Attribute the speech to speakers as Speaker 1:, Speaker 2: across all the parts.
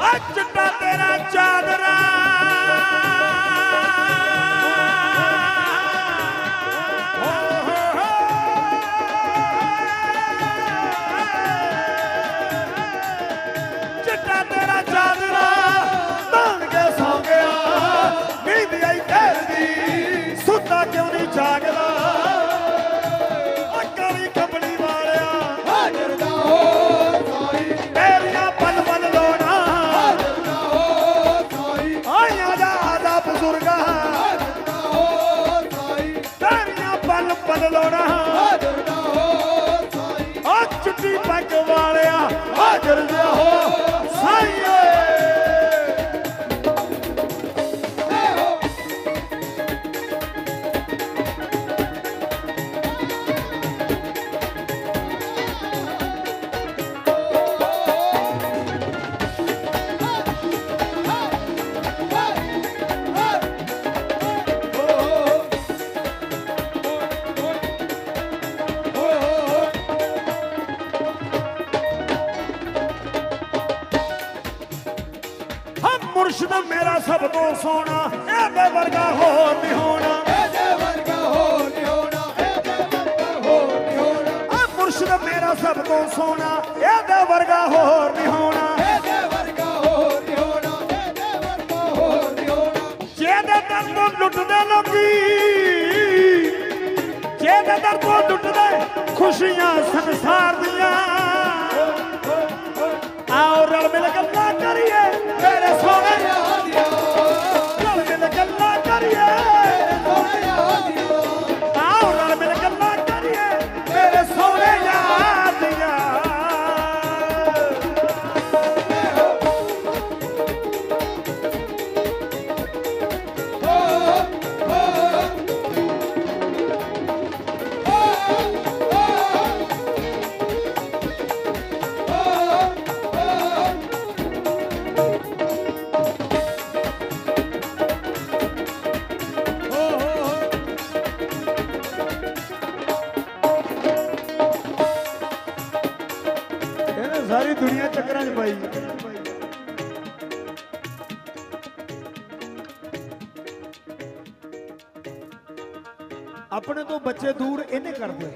Speaker 1: ਆ ਚਿੱਟਾ ਤੇਰਾ ਚਾਦਰਾ Lord, I ਮੁਰਸ਼ਿਦ ਮੇਰਾ ਸਭ ਤੋਂ ਸੋਹਣਾ ਇਹਦੇ ਵਰਗਾ ਹੋਰ ਨਹੀਂ ਹੋਣਾ।
Speaker 2: ਇਹਦੇ ਵਰਗਾ ਹੋ ਨਹੀਂ ਹੋਣਾ ਇਹਦੇ ਵਰਗਾ ਹੋ ਨਹੀਂ ਹੋਣਾ।
Speaker 1: ਆ ਮੁਰਸ਼ਿਦ ਮੇਰਾ ਸਭ ਤੋਂ ਸੋਹਣਾ ਇਹਦੇ ਵਰਗਾ ਹੋਰ ਨਹੀਂ ਹੋਣਾ।
Speaker 2: ਇਹਦੇ ਵਰਗਾ ਹੋ ਨਹੀਂ ਹੋਣਾ ਇਹਦੇ ਵਰਗਾ ਹੋ ਨਹੀਂ ਹੋਣਾ।
Speaker 1: ਜਿਹਦੇ ਦਰ ਤੋਂ ਲੁੱਟਦੇ ਲੋਕੀ ਜਿਹਦੇ ਦਰ ਤੋਂ ਲੁੱਟਦੇ ਖੁਸ਼ੀਆਂ ਸੰਸਾਰ ਦੀਆਂ। ਆਓ ਰਲ ਮਿਲ ਗੱਲਾਂ ਕਰੀਏ। ਮੇਰੇ ਸੋਹਣੇ
Speaker 2: ਯਾਦ
Speaker 1: ਆਪਣੇ ਤੋਂ ਬੱਚੇ ਦੂਰ ਇਹਨੇ ਕਰਦੇ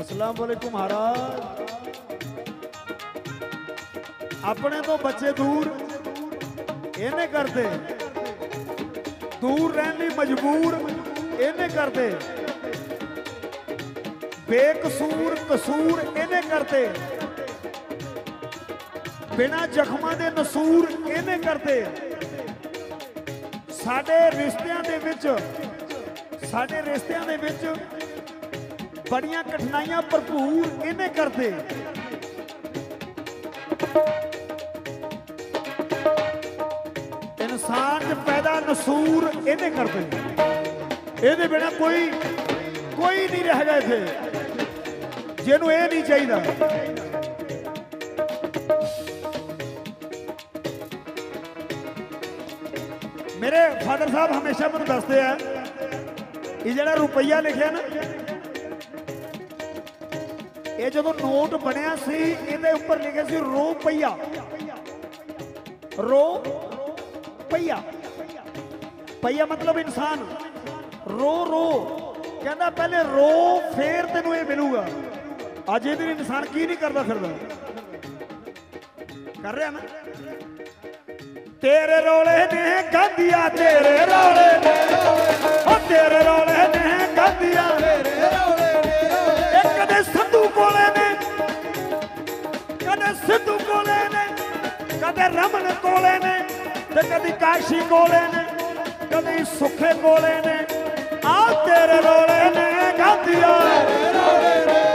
Speaker 1: ਅਸਲਾਮ ਵਾਲੇਕੁਮ ਮਹਾਰਾਜ। ਆਪਣੇ ਤੋਂ ਬੱਚੇ ਦੂਰ ਇਹਨੇ ਕਰਦੇ ਦੂਰ ਰਹਿਣ ਲਈ ਮਜਬੂਰ ਇਹਨੇ ਕਰਦੇ ਬੇਕਸੂਰ, ਕਸੂਰ ਇਹਨੇ ਕਰਦੇ ਬਿਨਾ ਜ਼ਖਮਾਂ ਦੇ ਨਸੂਰ ਇਹਨੇ ਕਰਦੇ ਸਾਡੇ ਰਿਸ਼ਤਿਆਂ ਦੇ ਵਿੱਚ, ਸਾਡੇ ਰਿਸ਼ਤਿਆਂ ਦੇ ਵਿੱਚ ਬੜੀਆਂ ਕਠਿਨਾਈਆਂ ਭਰਪੂਰ ਇਹਨੇ ਕਰਦੇ। ਇਨਸਾਨ 'ਚ ਪੈਦਾ ਨਸੂਰ ਇਹਨੇ ਕਰਦੇ। ਇਹਦੇ ਬਿਨਾ ਕੋਈ ਕੋਈ ਨਹੀਂ ਰਹਿ ਗਿਆ ਇੱਥੇ। ਜਿਹਨੂੰ ਇਹ ਨਹੀਂ ਚਾਹੀਦਾ। ਮੇਰੇ ਫਾਦਰ ਸਾਹਿਬ ਹਮੇਸ਼ਾ ਮੈਨੂੰ ਦੱਸਦੇ ਆ, ਇਹ ਜਿਹੜਾ ਰੁਪਈਆ ਲਿਖਿਆ ਨਾ, ਇਹ ਜਦੋਂ ਨੋਟ ਬਣਿਆ ਸੀ, ਇਹਦੇ ਉੱਪਰ ਲਿਖਿਆ ਸੀ ਰੁਪਈਆ। ਰੋ ਪਈਆ ਪਈਆ ਮਤਲਬ ਇਨਸਾਨ। ਰੋ ਰੋ। ਕਹਿੰਦਾ ਪਹਿਲੇ ਰੋ, ਫੇਰ ਤੈਨੂੰ ਇਹ ਮਿਲੂਗਾ। ਅੱਜ ਇਹਦੇ ਲਈ ਇਨਸਾਨ ਕੀ ਨਹੀਂ ਕਰਦਾ ਫਿਰਦਾ? ਕਰ ਰਿਹਾ ਨਾ ਤੇਰੇ ਰੋਲੇ ਨੇ ਗਾਂਧੀਆ, ਤੇਰੇ ਰੋਲੇ ਨੇ। ਓ ਤੇਰੇ ਰੋਲੇ ਨੇ ਗਾਂਧੀਆ,
Speaker 2: ਤੇਰੇ ਰੌਲੇ ਨੇ। ਰੌਲੇ
Speaker 1: ਇਹ ਕਦੇ ਸੰਧੂ ਕੋਲੇ ਨੇ, ਕਦੇ ਸਿੱਧੂ ਕੋਲੇ ਨੇ, ਕਦੇ ਰਮਨ ਕੋਲੇ ਨੇ ਤੇ ਕਦੀ ਕਾਸ਼ੀ ਕੋਲੇ ਨੇ, ਕਦੀ ਸੁਖੇ ਕੋਲੇ ਨੇ। ਆ ਤੇਰੇ ਰੋਲੇ ਨੇ ਗਾਂਧੀਆ। ਤੇਰੇ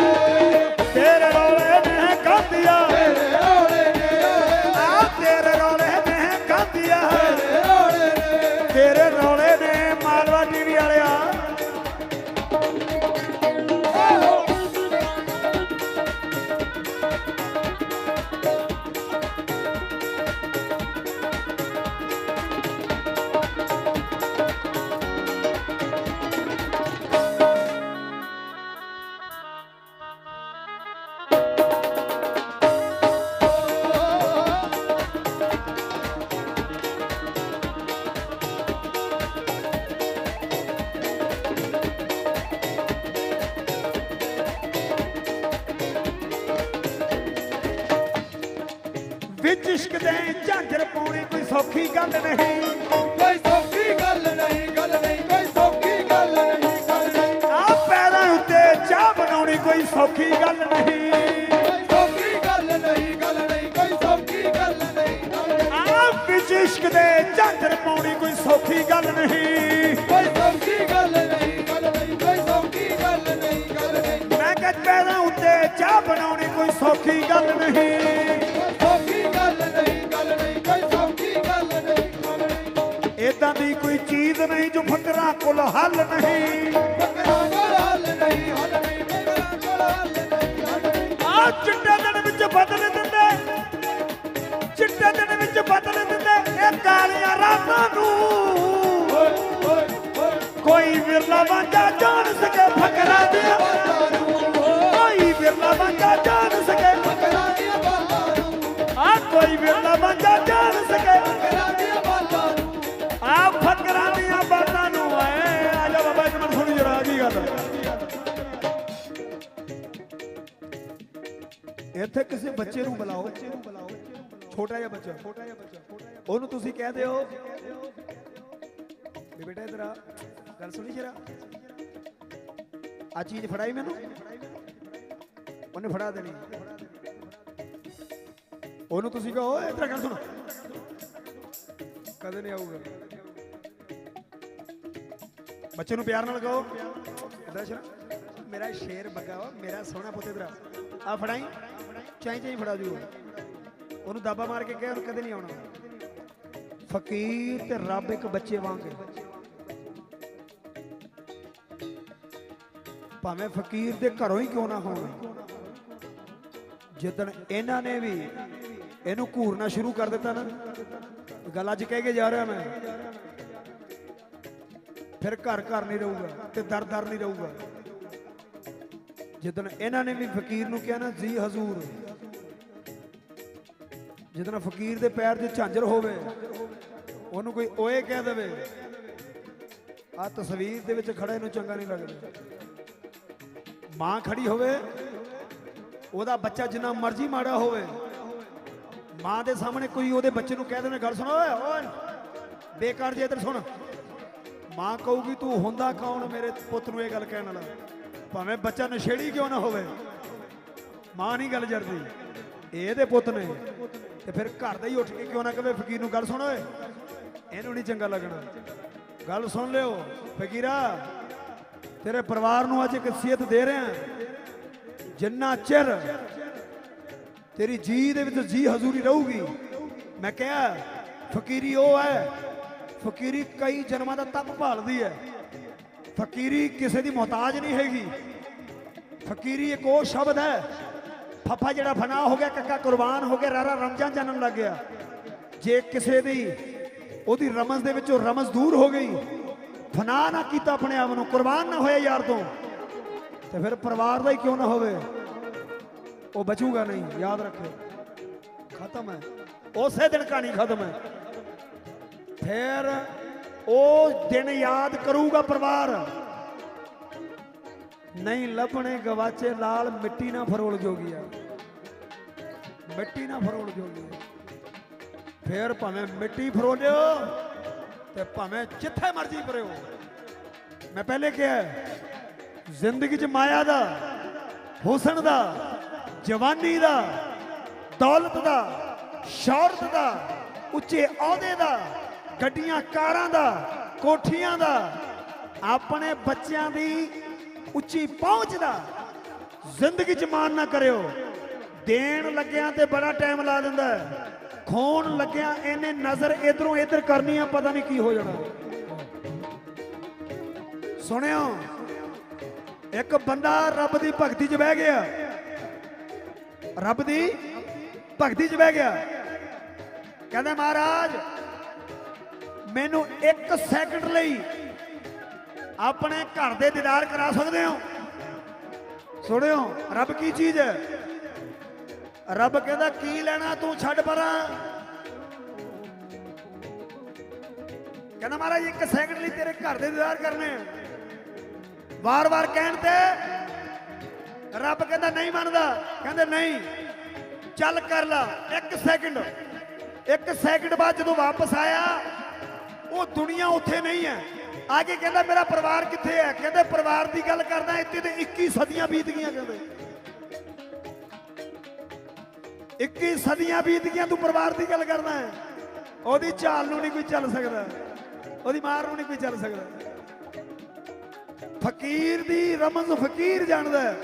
Speaker 1: ਇਸ਼ਕ ਦੇ ਝਾਂਜਰ ਪਾਉਣੀ ਕੋਈ ਸੌਖੀ ਗੱਲ ਨਹੀਂ
Speaker 2: ਕੋਈ ਸੌਖੀ ਗੱਲ ਨਹੀਂ ਗੱਲ ਨਹੀਂ ਕੋਈ ਸੌਖੀ ਗੱਲ ਨਹੀਂ ਗੱਲ ਨਹੀਂ
Speaker 1: ਆ ਪੈਰਾਂ ਉੱਤੇ ਚਾਹ ਬਣਾਉਣੀ ਕੋਈ ਸੌਖੀ ਗੱਲ ਨਹੀਂ
Speaker 2: ਕੋਈ ਸੌਖੀ ਗੱਲ ਨਹੀਂ ਗੱਲ ਨਹੀਂ ਕੋਈ ਸੌਖੀ ਗੱਲ ਨਹੀਂ
Speaker 1: ਆ ਵਿੱਚ ਇਸ਼ਕ ਦੇ ਝਾਂਜਰ ਪਾਉਣੀ ਕੋਈ ਸੌਖੀ ਗੱਲ ਨਹੀਂ
Speaker 2: ਕੋਈ ਸੌਖੀ ਗੱਲ ਨਹੀਂ ਗੱਲ ਨਹੀਂ ਕੋਈ ਸੌਖੀ ਗੱਲ ਨਹੀਂ ਗੱਲ ਨਹੀਂ
Speaker 1: ਮੈਂ ਕਿਹਾ ਪੈਰਾਂ ਉੱਤੇ ਚਾਹ ਬਣਾਉਣੀ ਕੋਈ ਸੌਖੀ ਗੱਲ ਨਹੀਂ
Speaker 2: ਨਹੀਂ
Speaker 1: ਜੋ ਫਕਰਾਂ ਕੋਲ ਹੱਲ ਨਹੀਂ।
Speaker 2: ਬੱਕਰਾ ਕੋਲ ਹੱਲ ਨਹੀਂ ਹੱਲ ਨਹੀਂ ਬੱਕਰਾ ਕੋਲ ਹੱਲ ਨਹੀਂ ਹੱਲ ਨਹੀਂ
Speaker 1: ਆ ਚਿੱਟੇ ਦਿਨ ਵਿੱਚ ਬਦਲ ਦਿੰਦੇ। ਚਿੱਟੇ ਦਿਨ ਵਿੱਚ ਬਦਲ ਦਿੰਦੇ ਇਹ ਕਾਲੀਆਂ ਰਾਤਾਂ ਨੂੰ। ਕੋਈ ਵਿਰਲਾ ਵਾਂਝਾ ਜਾਣ ਸਕੇ ਫਕਰਾਂ ਦੀਆਂ ਕੋਈ ਵਿਰਲਾ ਵਾਂਝਾ ਜਾਣ ਸਕੇ
Speaker 2: ਬੱਕਰਾ ਦੀਆਂ ਬਾਤਾਂ ਨੂੰ।
Speaker 1: ਆ ਕੋਈ ਵਿਰਲਾ ਵਾਂਝਾ ਇੱਥੇ ਕਿਸੇ ਬੱਚੇ ਨੂੰ ਬੁਲਾਓ। ਛੋਟਾ ਜਿਹਾ ਬੱਚਾ। ਛੋਟਾ ਜਿਹਾ ਉਹਨੂੰ ਤੁਸੀਂ ਕਹਿ ਦਿਓ ਵੀ ਬੇਟਾ ਇਧਰ ਆ, ਗੱਲ ਸੁਣੀ ਜਰਾ। ਆ ਚੀਜ਼ ਫੜਾਈ ਮੈਨੂੰ? ਉਹਨੇ ਫੜਾ ਦੇਣੀ। ਉਹਨੂੰ ਤੁਸੀਂ ਕਹੋ, ਓਏ ਇਧਰ ਗੱਲ ਸੁਣ। ਕਦੇ ਨਹੀਂ ਆਊਗਾ। ਬੱਚੇ ਨੂੰ ਪਿਆਰ ਨਾਲ ਕਹੋ। ਦਰਸ਼ਨ ਮੇਰਾ ਸ਼ੇਰ ਬੱਗਾ ਵਾ, ਮੇਰਾ ਸੋਹਣਾ ਪੁੱਤ ਇਧਰ ਆ। ਫੜਾਈ। ਚਾਈ ਚਾਈ ਫੜਾ ਜੂ। ਉਹਨੂੰ ਦਾਬਾ ਮਾਰ ਕੇ ਕਹਿ, ਉਹਨੂੰ ਕਦੇ ਨਹੀਂ ਆਉਣਾ। ਫਕੀਰ ਤੇ ਰੱਬ ਇੱਕ ਬੱਚੇ ਵਾਂਗ ਭਾਵੇਂ ਫਕੀਰ ਦੇ ਘਰੋਂ ਹੀ ਕਿਉਂ ਨਾ ਹੋਣ। ਜਿੱਦਣ ਇਹਨਾਂ ਨੇ ਵੀ ਇਹਨੂੰ ਘੂਰਨਾ ਸ਼ੁਰੂ ਕਰ ਦਿੱਤਾ ਨਾ, ਗੱਲ ਅੱਜ ਕਹਿ ਕੇ ਜਾ ਰਿਹਾ ਮੈਂ। ਫਿਰ ਘਰ ਘਰ ਨਹੀਂ ਰਹੂਗਾ ਤੇ ਦਰ ਦਰ ਨਹੀਂ ਰਹੂਗਾ। ਜਿੱਦਣ ਇਹਨਾਂ ਨੇ ਵੀ ਫਕੀਰ ਨੂੰ ਕਿਹਾ ਨਾ, ਜੀ ਹਜ਼ੂਰ ਜਿੱਦਣ ਫਕੀਰ ਦੇ ਪੈਰ 'ਚ ਝਾਂਜਰ ਹੋਵੇ, ਉਹਨੂੰ ਕੋਈ ਓਏ ਕਹਿ ਦੇਵੇ ਆ ਤਸਵੀਰ ਦੇ ਵਿੱਚ ਖੜੇ ਨੂੰ ਚੰਗਾ ਨਹੀਂ ਲੱਗਦਾ। ਮਾਂ ਖੜੀ ਹੋਵੇ, ਉਹਦਾ ਬੱਚਾ ਜਿੰਨਾ ਮਰਜ਼ੀ ਮਾੜਾ ਹੋਵੇ, ਮਾਂ ਦੇ ਸਾਹਮਣੇ ਕੋਈ ਉਹਦੇ ਬੱਚੇ ਨੂੰ ਕਹਿ ਦੇਣਾ ਗੱਲ ਸੁਣ ਓਏ ਓਏ, ਬੇਕਾਰ ਜੇ ਇੱਧਰ ਸੁਣ। ਮਾਂ ਕਹੂਗੀ, ਤੂੰ ਹੁੰਦਾ ਕੌਣ ਮੇਰੇ ਪੁੱਤ ਨੂੰ ਇਹ ਗੱਲ ਕਹਿਣ ਵਾਲਾ? ਭਾਵੇਂ ਬੱਚਾ ਨਸ਼ੇੜੀ ਕਿਉਂ ਨਾ ਹੋਵੇ? ਮਾਂ ਨਹੀਂ ਗੱਲ ਜਰਦੀ। ਇਹਦੇ ਪੁੱਤ ਨੇ। ਤੇ ਫਿਰ ਘਰ ਦਾ ਹੀ ਉੱਠ ਕੇ ਕਿਉਂ ਨਾ ਕਵੇ? ਫਕੀਰ ਨੂੰ ਗੱਲ ਸੁਣ ਓਏ। ਇਹਨੂੰ ਨਹੀਂ ਚੰਗਾ ਲੱਗਣਾ। ਗੱਲ ਸੁਣ ਲਿਓ, ਫਕੀਰਾ। ਤੇਰੇ ਪਰਿਵਾਰ ਨੂੰ ਅੱਜ ਇੱਕ ਸਿਹਤ ਦੇ ਰਿਹਾ ਜਿੰਨਾ ਚਿਰ ਤੇਰੀ ਜੀ ਦੇ ਵਿੱਚ ਜੀ ਹਜ਼ੂਰੀ ਰਹੂਗੀ, ਮੈਂ ਕਿਹਾ, ਫਕੀਰੀ ਉਹ ਹੈ। ਫਕੀਰੀ ਕਈ ਜਨਮਾਂ ਦਾ ਤਪ ਭਾਲਦੀ ਹੈ। ਫਕੀਰੀ ਕਿਸੇ ਦੀ ਮੁਹਤਾਜ ਨਹੀਂ ਹੈਗੀ। ਫਕੀਰੀ ਇੱਕ ਉਹ ਸ਼ਬਦ ਹੈ ਫੱਫਾ ਜਿਹੜਾ ਫਨਾ ਹੋ ਗਿਆ, ਕੱਕਾ ਕੁਰਬਾਨ ਹੋ ਗਿਆ, ਰਾਰਾ ਰਮਜ਼ਾਨ ਜਾਣਨ ਲੱਗ ਗਿਆ। ਜੇ ਕਿਸੇ ਦੀ ਉਹਦੀ ਰਮਜ਼ ਦੇ ਵਿੱਚੋਂ ਰਮਜ਼ ਦੂਰ ਹੋ ਗਈ ਫਨਾ ਨਾ ਕੀਤਾ ਆਪਣੇ ਆਪ ਨੂੰ, ਕੁਰਬਾਨ ਨਾ ਹੋਇਆ ਯਾਰ ਤੋਂ, ਤੇ ਫਿਰ ਪਰਿਵਾਰ ਦਾ ਹੀ ਕਿਉਂ ਨਾ ਹੋਵੇ? ਉਹ ਬਚੂਗਾ ਨਹੀਂ, ਯਾਦ ਰੱਖਿਓ। ਖਤਮ ਹੈ। ਉਸੇ ਦਿਨ ਕਹਾਣੀ ਖਤਮ ਹੈ। ਫਿਰ ਉਹ ਦਿਨ ਯਾਦ ਕਰੂਗਾ ਪਰਿਵਾਰ। ਨਹੀਂ ਲੱਭਣੇ ਗਵਾਚੇ ਲਾਲ ਮਿੱਟੀ ਨਾ ਫਰੋਲ ਜੋਗੀਆ ਮਿੱਟੀ ਨਾ ਫਰੋਲ ਜੋਗੀਆ ਫਿਰ ਭਾਵੇਂ ਮਿੱਟੀ ਫਰੋਲਿਓ ਤੇ ਭਾਵੇਂ ਜਿੱਥੇ ਮਰਜ਼ੀ ਪਰਿਓ ਮੈਂ ਪਹਿਲੇ ਕਿਹਾ, ਜ਼ਿੰਦਗੀ 'ਚ ਮਾਇਆ ਦਾ, ਹੁਸਨ ਦਾ, ਜਵਾਨੀ ਦਾ, ਦੌਲਤ ਦਾ, ਸ਼ੌਹਰਤ ਦਾ, ਉੱਚੇ ਅਹੁਦੇ ਦਾ, ਗੱਡੀਆਂ ਕਾਰਾਂ ਦਾ, ਕੋਠੀਆਂ ਦਾ, ਆਪਣੇ ਬੱਚਿਆਂ ਦੀ ਉੱਚੀ ਪਹੁੰਚ ਦਾ। ਜ਼ਿੰਦਗੀ 'ਚ ਮਾਣ ਨਾ ਕਰਿਓ। ਦੇਣ ਲੱਗਿਆਂ ਤੇ ਬੜਾ ਟਾਈਮ ਲਾ ਦਿੰਦਾ ਖੋਣ ਲੱਗਿਆਂ ਇਹਨੇ ਨਜ਼ਰ ਇਧਰੋਂ ਇਧਰ ਕਰਨੀ ਆ, ਪਤਾ ਨਹੀਂ ਕੀ ਹੋ ਜਾਣਾ। ਸੁਣਿਓ, ਇੱਕ ਬੰਦਾ ਰੱਬ ਦੀ ਭਗਤੀ 'ਚ ਬਹਿ ਗਿਆ। ਰੱਬ ਦੀ ਭਗਤੀ 'ਚ ਬਹਿ ਗਿਆ। ਕਹਿੰਦਾ, ਮਹਾਰਾਜ, ਮੈਨੂੰ 1 ਸੈਕਿੰਡ ਲਈ ਆਪਣੇ ਘਰ ਦੇ ਦੀਦਾਰ ਕਰਾ ਸਕਦੇ ਹੋ? ਸੁਣਿਓ, ਰੱਬ ਕੀ ਚੀਜ਼ ਹੈ? ਰੱਬ ਕਹਿੰਦਾ, ਕੀ ਲੈਣਾ ਤੂੰ ਛੱਡ ਪਰਾਂ? ਕਹਿੰਦਾ, ਮਹਾਰਾਜ, ਇੱਕ ਸੈਕਿੰਡ ਲਈ ਤੇਰੇ ਘਰ ਦੇ ਦੀਦਾਰ ਕਰਨੇ ਆ। ਵਾਰ-ਵਾਰ ਕਹਿਣ ਤੇ ਰੱਬ ਕਹਿੰਦਾ, ਨਹੀਂ ਮੰਨਦਾ। ਕਹਿੰਦੇ, ਨਹੀਂ, ਚੱਲ ਕਰ ਲਾ, ਇੱਕ ਸੈਕਿੰਡ ਇੱਕ ਸੈਕਿੰਡ ਬਾਅਦ ਜਦੋਂ ਵਾਪਸ ਆਇਆ, ਉਹ ਦੁਨੀਆ ਉੱਥੇ ਨਹੀਂ ਹੈ। ਆ ਕੇ ਕਹਿੰਦਾ ਮੇਰਾ ਪਰਿਵਾਰ ਕਿੱਥੇ ਹੈ ਕਹਿੰਦੇ ਪਰਿਵਾਰ ਦੀ ਗੱਲ ਕਰਦਾ ਇੱਥੇ ਤੇ 21 ਸਦੀਆਂ ਬੀਤ ਗਈਆਂ ਕਹਿੰਦੇ 21 ਸਦੀਆਂ ਬੀਤ ਗਈਆਂ ਤੂੰ ਪਰਿਵਾਰ ਦੀ ਗੱਲ ਕਰਦਾ ਹੈ ਉਹਦੀ ਚਾਲ ਨੂੰ ਨਹੀਂ ਕੋਈ ਚੱਲ ਸਕਦਾ ਉਹਦੀ ਮਾਰ ਨੂੰ ਨਹੀਂ ਕੋਈ ਚੱਲ ਸਕਦਾ ਫਕੀਰ ਦੀ ਰਮਜ਼ ਫਕੀਰ ਜਾਣਦਾ ਹੈ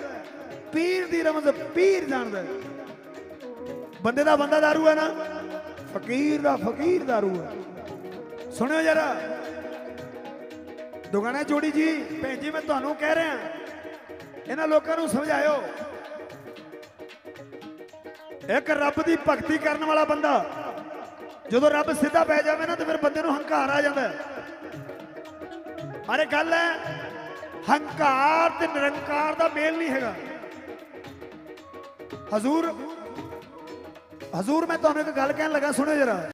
Speaker 1: ਪੀਰ ਦੀ ਰਮਜ਼ ਪੀਰ ਜਾਣਦਾ ਹੈ ਬੰਦੇ ਦਾ ਬੰਦਾ दारू ਹੈ ਨਾ ਫਕੀਰ ਦਾ ਫਕੀਰ दारू ਹੈ ਸੁਣਿਓ ਜਰਾ ਦੁਗਾਣਾ ਜੋੜੀ ਜੀ? ਭੈਣ ਜੀ, ਮੈਂ ਤੁਹਾਨੂੰ ਕਹਿ ਰਿਹਾ। ਇਹਨਾਂ ਲੋਕਾਂ ਨੂੰ ਸਮਝਾਇਓ। ਇੱਕ ਰੱਬ ਦੀ ਭਗਤੀ ਕਰਨ ਵਾਲਾ ਬੰਦਾ, ਜਦੋਂ ਰੱਬ ਸਿੱਧਾ ਪੈ ਜਾਵੇ ਨਾ, ਤੇ ਫਿਰ ਬੰਦੇ ਨੂੰ ਹੰਕਾਰ ਆ ਜਾਂਦਾ। ਹੈ ਮਾਰੇ ਗੱਲ ਹੈ, ਹੰਕਾਰ ਤੇ ਨਿਰੰਕਾਰ ਦਾ ਮੇਲ ਨਹੀਂ ਹੈਗਾ। ਹਜ਼ੂਰ ਹਜ਼ੂਰ, ਮੈਂ ਤੁਹਾਨੂੰ ਇੱਕ ਗੱਲ ਕਹਿਣ ਲੱਗਾ, ਸੁਣਿਓ ਜਰਾ।